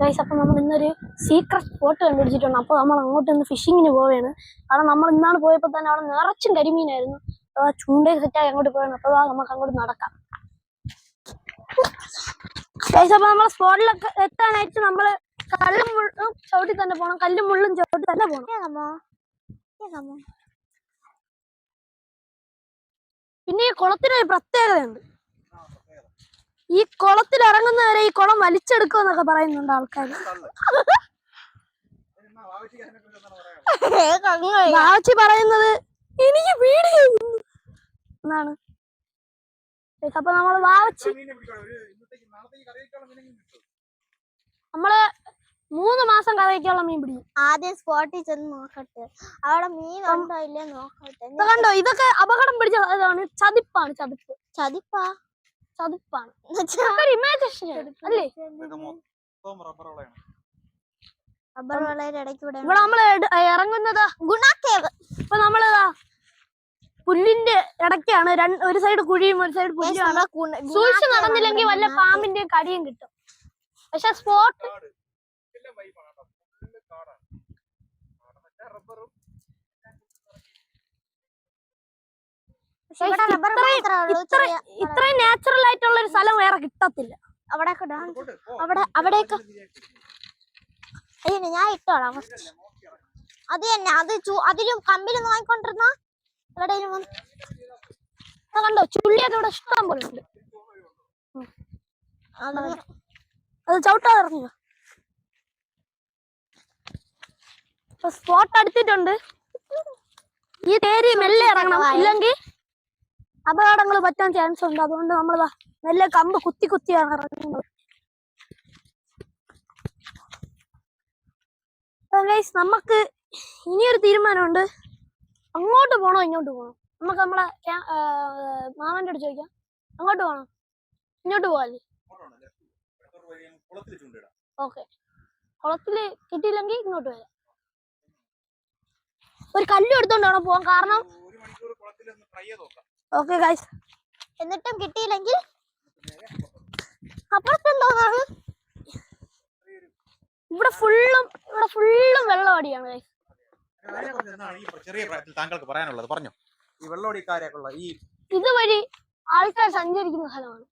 Guys അപ്പോൾ നമ്മൾ ഇന്നൊരു സീക്രട്ട് സ്പോട്ട് കണ്ടുപിടിച്ചിട്ടുണ്ട്. അപ്പോൾ നമ്മൾ അങ്ങോട്ട് ഇന്ന് ഫിഷിങ്ങിന് പോവുകയാണ്. കാരണം നമ്മൾ ഇന്നാണ് പോയപ്പോൾ തന്നെ അവിടെ നിറച്ചും കരിമീനായിരുന്നു. അപ്പോൾ ആ ചൂണ്ടയിൽ സെറ്റായി അങ്ങോട്ട് പോയാണ് അപ്പോൾ ദാ നമുക്ക് അങ്ങോട്ട് നടക്കാം. ഗൈസ് അപ്പോൾ നമ്മൾ സ്പോട്ടിലൊക്കെ എത്താനായിട്ട് നമ്മൾ കല്ലും മുള്ളും ചവിട്ടി തന്നെ പോകണം കല്ലും മുള്ളും ചവിട്ടി തന്നെ പോകണം പിന്നെ ഈ കുളത്തിനൊരു പ്രത്യേകതയുണ്ട്. ഈ കുളത്തിൽ ഇറങ്ങുന്നവരെ ഈ കുളം വലിച്ചെടുക്കുമെന്നൊക്കെ പറയുന്നുണ്ട് ആൾക്കാർ വാവച്ചി പറയുന്നത് എനിക്ക് എന്നാണ്. അപ്പൊ നമ്മൾ വാവച്ചി നമ്മൾ മൂന്ന് മാസം കഥയ്ക്കുള്ള മീൻ പിടിക്കും. ആദ്യം സ്പോട്ടിൽ ചെന്ന് നോക്കട്ടെ. അവിടെ മീൻ ഉണ്ടോ ഇല്ലേ നോക്കട്ടെ. കണ്ടോ? ഇതൊക്കെ അപകടം പിടിച്ച ഇതാണ്. ചതിപ്പാണ് ചതിപ്പ്. ചതിപ്പാ? ചതിപ്പാണ് റബ്ബർ വളരെ ഇടയ്ക്ക് ഇവിടെ നമ്മൾ ഇറങ്ങുന്നത് ഗുണാക്കേവ്. ഇപ്പൊ നമ്മളിതാ പുല്ലിന്റെ ഇടയ്ക്കാണ്. ഒരു സൈഡ് കുഴിയും ഒരു സൈഡ് പുല്ലുമാണ്. സൂക്ഷിച്ച് നടന്നില്ലെങ്കിൽ വല്ല പാമ്പിന്റെ കടിയും കിട്ടും. പക്ഷെ സ്പോട്ട് ഇവിടെ റബ്ബർ മാത്രമേ ഉള്ളൂ ഇത്ര ചെറിയ ഇത്രയും നാച്ചുറൽ ആയിട്ടുള്ള ഒരു സ്ഥലം വേറെ കിട്ടത്തില്ല. അവിടെ അവിടെ അവിടേക്ക് അയ്യോ ഞാൻ ഇട്ടോളാം അത് തന്നെ അത് അതിലും കമ്പിലും നോക്കിക്കൊണ്ടിരുന്ന എവിടെയും ചുള്ളി അത് കണ്ടോ? ചുള്ളിയൊക്കെ ഇവിടെ ഇഷ്ടം പോലെ ഉണ്ട്. അത് ചവിട്ടാ തുടങ്ങ ഇറങ്ങുക. സ്പോട്ട് അടുത്തിട്ടുണ്ട്. ഈ തേരി മെല്ലെ ഇറങ്ങണം. ഇല്ലെങ്കിൽ അപകടങ്ങൾ പറ്റാൻ ചാൻസ് ഉണ്ട്. അതുകൊണ്ട് നമ്മൾ നല്ല കമ്പ് കുത്തി കുത്തിയാണ് ഇറങ്ങുന്നത്. നമുക്ക് ഇനിയൊരു തീരുമാനമുണ്ട്. അങ്ങോട്ട് പോണോ ഇങ്ങോട്ട് പോണോ? നമുക്ക് നമ്മളെ മാമന്റെ അടുത്ത് ചോദിക്കാം. അങ്ങോട്ട് പോണോ? ഇങ്ങോട്ട് പോവാല്ലേ? ഓക്കെ. കുളത്തിൽ കിട്ടിയില്ലെങ്കിൽ ഇങ്ങോട്ട് വരാം. ഒരു കല്ലും എടുത്തോണ്ട് വേണം പോവാൻ. കാരണം ഓക്കെ ഗൈസ് എന്നിട്ടും കിട്ടിയില്ലെങ്കിൽ അപ്പുറത്തെന്തോന്നാണ് ഇവിടെ ഫുള്ളും ഇവിടെ ഫുള്ളും വെള്ളമടിയാണ് ഗൈസ് ചെറിയ പ്രായത്തിൽ താങ്കൾക്ക് പറയാനുള്ളത് പറഞ്ഞു. ഈ ഈ ഇതുവഴി ആൾക്കാർ സഞ്ചരിക്കുന്ന സ്ഥലമാണ്.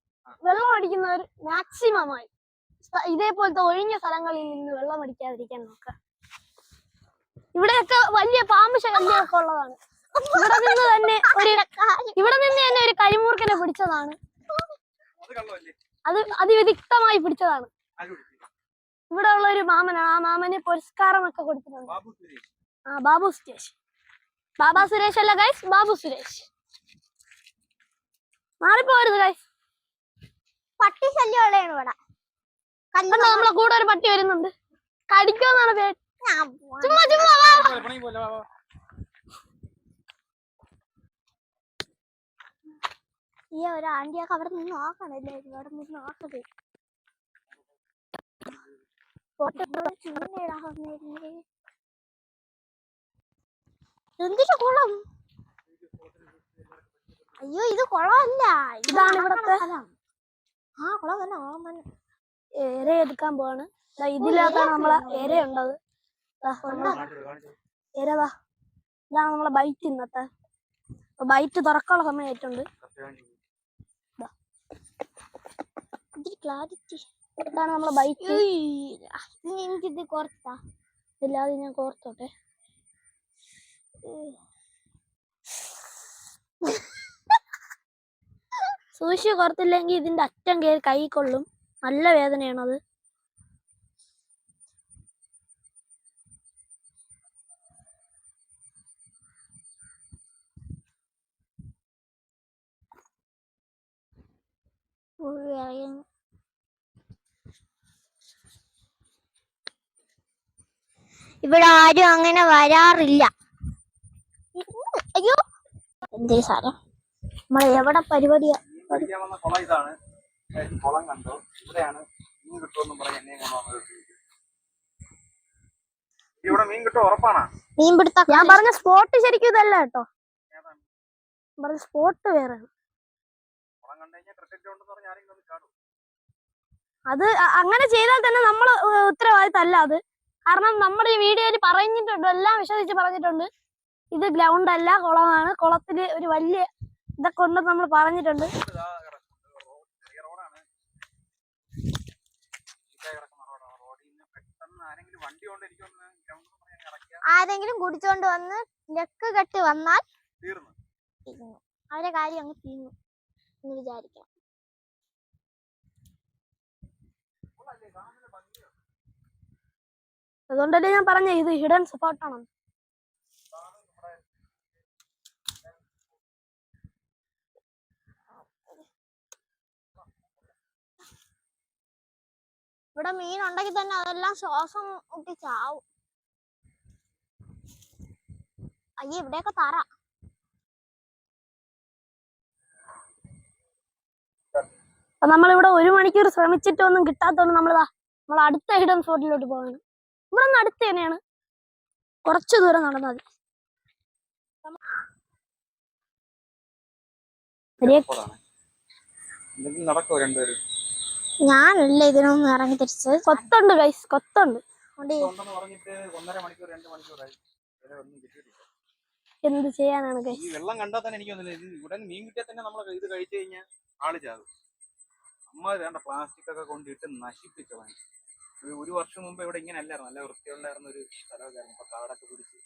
വെള്ളം അടിക്കുന്നവർ മാക്സിമം ആയി. ഇതേപോലത്തെ ഒഴിഞ്ഞ സ്ഥലങ്ങളിൽ നിന്ന് വെള്ളം അടിക്കാതിരിക്കാൻ നോക്കുക. ഇവിടെയൊക്കെ വലിയ പാമ്പ് ശല്യമൊക്കെ ഉള്ളതാണ്. ഇവിടെ നിന്ന് തന്നെ ഒരു ഇവിടെ നിന്ന് തന്നെ ഒരു കരിമൂർക്കനെ പിടിച്ചതാണ്. അത് അതിവിദഗ്ധമായി പിടിച്ചതാണ്. ഇവിടെ ഉള്ള ഒരു മാമനാണ്. ആ മാമന് പുരസ്കാരം ഒക്കെ കൊടുത്തിട്ടുണ്ട്. ബാബു സുരേഷ്. ആ ബാബു സുരേഷ്. ബാബാ സുരേഷ് അല്ല ഗൈസ് ബാബു സുരേഷ്. മാറിപ്പോരുത് ഗൈസ് പട്ടി ശല്യം ഉള്ളതാണ് ഇവിടെ കണ്ടോ നമ്മളെ കൂടെ ഒരു പട്ടി വരുന്നുണ്ട്. കടിക്കാന്നാണ്. ചുമ്മാ ചുമ്മാ വാ. പോലെ, പണി പോലെ, വാ, വാ. ഈ ഒരു ആണ്ടിയൊക്കെ അവിടെ നിന്ന് നോക്കണല്ലായിരുന്നു അവിടെ നിന്ന് നോക്കത് എന്തിന്റെ കുളം അയ്യോ ഇത് കുളമല്ല. ഇതാണ് ഇവിടത്തെ ആ കുളം തന്നെ കുളം തന്നെ. എര എടുക്കാൻ പോവാണ്. ദാ ഇതിനകത്താണ് നമ്മളെ എര ഉണ്ടത് കാണിച്ചു. ഇതാണ് നമ്മളെ ബൈറ്റ് ഇന്നത്തെ. ബൈറ്റ് തുറക്കാനുള്ള സമയമായിട്ടുണ്ട് ഇതിൽ ക്ലാരിറ്റി നമ്മളെ ബൈക്ക് എനിക്കിത് കോർത്താ. ഇല്ലാതെ ഞാൻ കോർത്തോട്ടെ. സൂക്ഷിച്ച് കോർത്തില്ലെങ്കിൽ ഇതിന്റെ അറ്റം കയറി കൈ കൊള്ളും. നല്ല വേദനയാണത്. ഇവിടെ ആരും അങ്ങനെ വരാറില്ല. അയ്യോ. എന്തേ സാറേ? നമ്മൾ എവിടെ പരിപാടിയാ? പഠിക്കാൻ വന്ന കുളം ഇതാണ്. കുളം കണ്ടോ? ഇവിടെയാണ് മീൻ കിട്ടുമെന്നും പറഞ്ഞ് എന്നെ കൊണ്ടുവന്നത് ഇവിടെ മീൻ കിട്ടും ഉറപ്പാണോ. മീൻ പിടുത്ത ഞാൻ പറഞ്ഞ സ്പോട്ട് ശരിക്കും ഇതല്ല കേട്ടോ. പറഞ്ഞ സ്പോട്ട് വേറെ. കുളം കണ്ടു കഴിഞ്ഞാൽ ക്രിക്കറ്റ് ഉണ്ടെന്ന് പറഞ്ഞ് ആരെങ്കിലും ചാടും. അത് അങ്ങനെ ചെയ്താൽ തന്നെ നമ്മൾ ഉത്തരവാദിത്തല്ല അത്. കാരണം നമ്മുടെ ഈ വീഡിയോയിൽ പറഞ്ഞിട്ടുണ്ട് എല്ലാം വിശ്വസിച്ച് പറഞ്ഞിട്ടുണ്ട്. ഇത് ഗ്രൗണ്ട് അല്ല കുളമാണ്. കുളത്തിൽ ഒരു വലിയ ഇതൊക്കെ ഉണ്ടെന്ന് നമ്മൾ പറഞ്ഞിട്ടുണ്ട്. ആരെങ്കിലും കുടിച്ചോണ്ട് വന്ന് ലെക്ക് കെട്ടി വന്നാൽ. അവരെ കാര്യം അങ്ങ് തീർന്നു എന്ന് വിചാരിക്കണം. അതുകൊണ്ടല്ലേ ഞാൻ പറഞ്ഞ ഇത് ഹിഡൻ സ്പോട്ടാണ് ഇവിടെ മീൻ ഉണ്ടെങ്കിൽ തന്നെ അതെല്ലാം ശ്വാസം മുട്ടി ചാവും. അയ്യ ഇവിടെയൊക്കെ തറ. നമ്മളിവിടെ ഒരു മണിക്കൂർ ശ്രമിച്ചിട്ടൊന്നും കിട്ടാത്തോണ്ട് നമ്മളിതാ നമ്മൾ അടുത്ത ഹിഡൻ സ്പോട്ടിലോട്ട് പോവാണ്. ഇവിടെ നിന്ന് അടുത്ത് തന്നെയാണ്. കുറച്ച് ദൂരം നടന്നാൽ മതി. ഞാനല്ല ഇതിനൊന്നും ഇറങ്ങി തിരിച്ചത്. കൊത്തുണ്ട് ഗൈസ് കൊത്തുണ്ട്. എന്ത് ചെയ്യാനാണ് ഗൈസ് വെള്ളം കണ്ടാൽ തന്നെ എനിക്ക് ഇവിടെ മീൻ കിട്ടിയാൽ തന്നെ നമ്മൾ ഇത് കഴിച്ചു കഴിഞ്ഞാൽ ആൾ ചാകും അമ്മ വേണ്ട പ്ലാസ്റ്റിക് ഒക്കെ കൊണ്ടിട്ട് നശിപ്പിച്ചതാണ് ഒരു വർഷം മുമ്പ് ഇവിടെ ഇങ്ങനെ അല്ലായിരുന്നു നല്ല വൃത്തിയുണ്ടായിരുന്ന ഒരു സ്ഥലമൊക്കെയായിരുന്നു. ഇപ്പൊ കാടൊക്കെ പിടിച്ച്.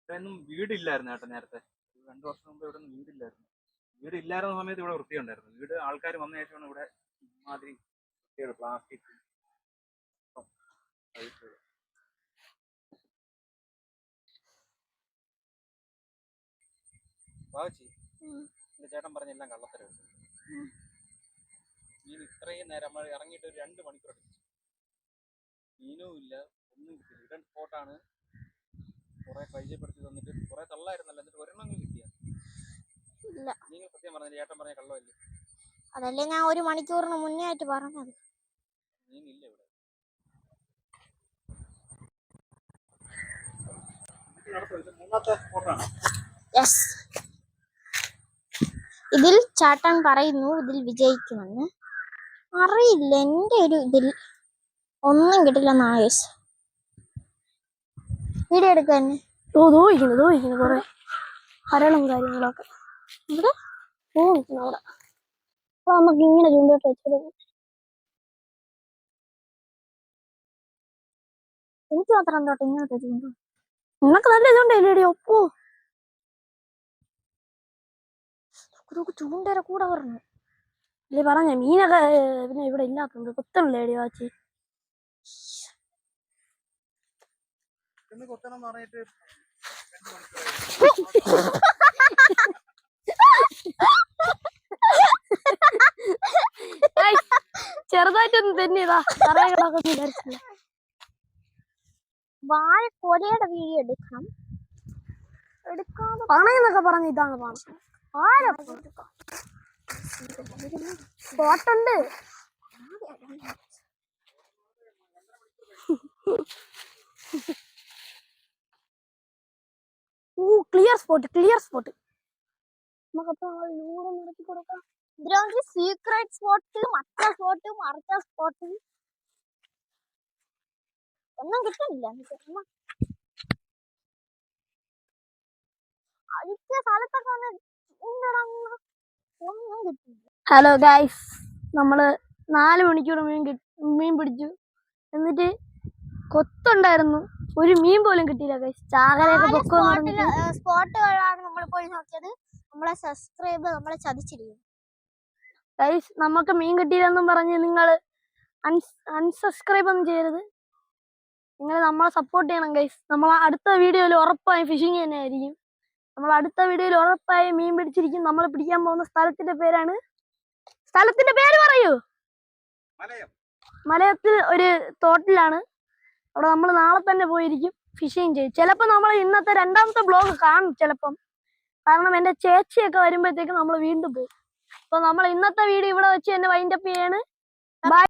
ഇവിടെയൊന്നും വീടില്ലായിരുന്നു കേട്ടോ നേരത്തെ. രണ്ടു വർഷം മുമ്പ് ഇവിടെ ഒന്നും വീടില്ലായിരുന്നു. വീട് ഇല്ലായിരുന്ന സമയത്ത് ഇവിടെ വൃത്തിയുണ്ടായിരുന്നു. വീട് ആൾക്കാർ വന്ന ശേഷമാണ് ഇവിടെ ഇമാതിരി വൃത്തിയുടെ പ്ലാസ്റ്റിക് ചേട്ടൻ പറഞ്ഞെല്ലാം എല്ലാം കള്ളത്തരം മീൻ ഇത്രയും നേരം നമ്മൾ ഇറങ്ങിയിട്ട് ഒരു രണ്ട് മണിക്കൂർ എടുത്തു. മീനും ഇല്ല ഒന്നും കിട്ടില്ല ഇടൻ സ്പോട്ടാണ് കുറെ പരിചയപ്പെടുത്തി തന്നിട്ട് കുറെ തള്ളായിരുന്നല്ലോ എന്നിട്ട് ഒരെണ്ണം കിട്ടിയ? നിങ്ങൾ സത്യം പറഞ്ഞില്ല ഏട്ടൻ പറഞ്ഞ കള്ളമല്ലേ? അതല്ലേ ഞാൻ ഒരു മണിക്കൂറിന് മുന്നേ ആയിട്ട് പറഞ്ഞത്. മീനില്ല ഇവിടെ. യെസ് ഇതിൽ ചാട്ടൻ പറയുന്നു ഇതിൽ വിജയിക്കുമെന്ന്. അറിയില്ല. എന്റെ ഒരു ഇതിൽ ഒന്നും കിട്ടില്ല നായസ് വീഡിയോ എടുക്കാൻ ഓ ദോഹിക്കുന്നു ദോഹിക്കുന്നു കുറെ ഹരണം കാര്യങ്ങളൊക്കെ. ഇവിടെ ഓ നിൽക്കുന്നു അവിടെ. അപ്പൊ നമുക്ക് ഇങ്ങനെ ചൂണ്ടോട്ട് വെച്ചത് എനിക്ക് മാത്രം എന്തോട്ട് ഇങ്ങനെ ചൂണ്ടു? നിനക്ക് നല്ല ഇതുണ്ടല്ലേ ഒപ്പോ. ചൂണ്ടര കൂടെ പറഞ്ഞു അല്ലേ പറഞ്ഞ മീനൊക്കെ പിന്നെ ഇവിടെ ഇല്ലാത്തത് കൊത്തണല്ലേ എടി വാച്ചി ചെറുതായിട്ടൊന്നും തന്നെ ഇതാ. കിടക്കുന്നു വിചാരിച്ചില്ല വാഴക്കൊലയുടെ വീഡിയോ എടുക്കണം. എടുക്കാതെ പണയെന്നൊക്കെ പറഞ്ഞ ഇതാണ് പണം. ആരാ സ്പോട്ടുണ്ട് ഓ ക്ലിയർ സ്പോട്ട് ക്ലിയർ സ്പോട്ട് നമുക്കപ്പോ ലൂടെ നടത്തി കൊടുക്കാം. ഇതിലാണെങ്കിൽ സീക്രട്ട് സ്പോട്ട് മറ്റ സ്പോട്ട് മറിച്ച സ്പോട്ട് ഒന്നും കിട്ടുന്നില്ല. അഴുക്കിയ സ്ഥലത്തൊക്കെ വന്ന് കിട്ടില്ല ഹലോ ഗായ്സ് നമ്മൾ നാല് മണിക്കൂർ മീൻ മീൻ പിടിച്ചു. എന്നിട്ട് കൊത്തുണ്ടായിരുന്നു. ഒരു മീൻ പോലും കിട്ടിയില്ല ഗൈസ് ചാകരയൊക്കെ പൊക്കോ സ്പോട്ടിൽ സ്പോട്ടുകളാണ് നമ്മൾ പോയി നോക്കിയത്. നമ്മളെ സബ്സ്ക്രൈബ് നമ്മളെ ചതിച്ചിരിക്കും ഗൈസ് നമുക്ക് മീൻ കിട്ടിയില്ലെന്നും പറഞ്ഞ് നിങ്ങൾ അൺസബ്സ്ക്രൈബ് ഒന്നും ചെയ്യരുത്. നിങ്ങൾ നമ്മളെ സപ്പോർട്ട് ചെയ്യണം ഗൈസ് നമ്മൾ അടുത്ത വീഡിയോയിൽ ഉറപ്പായും ഫിഷിങ് തന്നെ ആയിരിക്കും. നമ്മൾ അടുത്ത വീഡിയോയിൽ ഉറപ്പായി മീൻ പിടിച്ചിരിക്കും. നമ്മൾ പിടിക്കാൻ പോകുന്ന സ്ഥലത്തിന്റെ പേരാണ് സ്ഥലത്തിന്റെ പേര് പറയൂ. മലയം. മലയത്തിൽ ഒരു തോട്ടിലാണ്. അവിടെ നമ്മൾ നാളെ തന്നെ പോയിരിക്കും. ഫിഷിങ് ചെയ്യും. ചിലപ്പോൾ നമ്മൾ ഇന്നത്തെ രണ്ടാമത്തെ ബ്ലോഗ് കാണും ചിലപ്പം. കാരണം എന്റെ ചേച്ചിയൊക്കെ വരുമ്പോഴത്തേക്കും നമ്മൾ വീണ്ടും പോകും. അപ്പൊ നമ്മൾ ഇന്നത്തെ വീഡിയോ ഇവിടെ വെച്ച് തന്നെ വൈൻഡപ്പ് ചെയ്യാണ്. ബൈ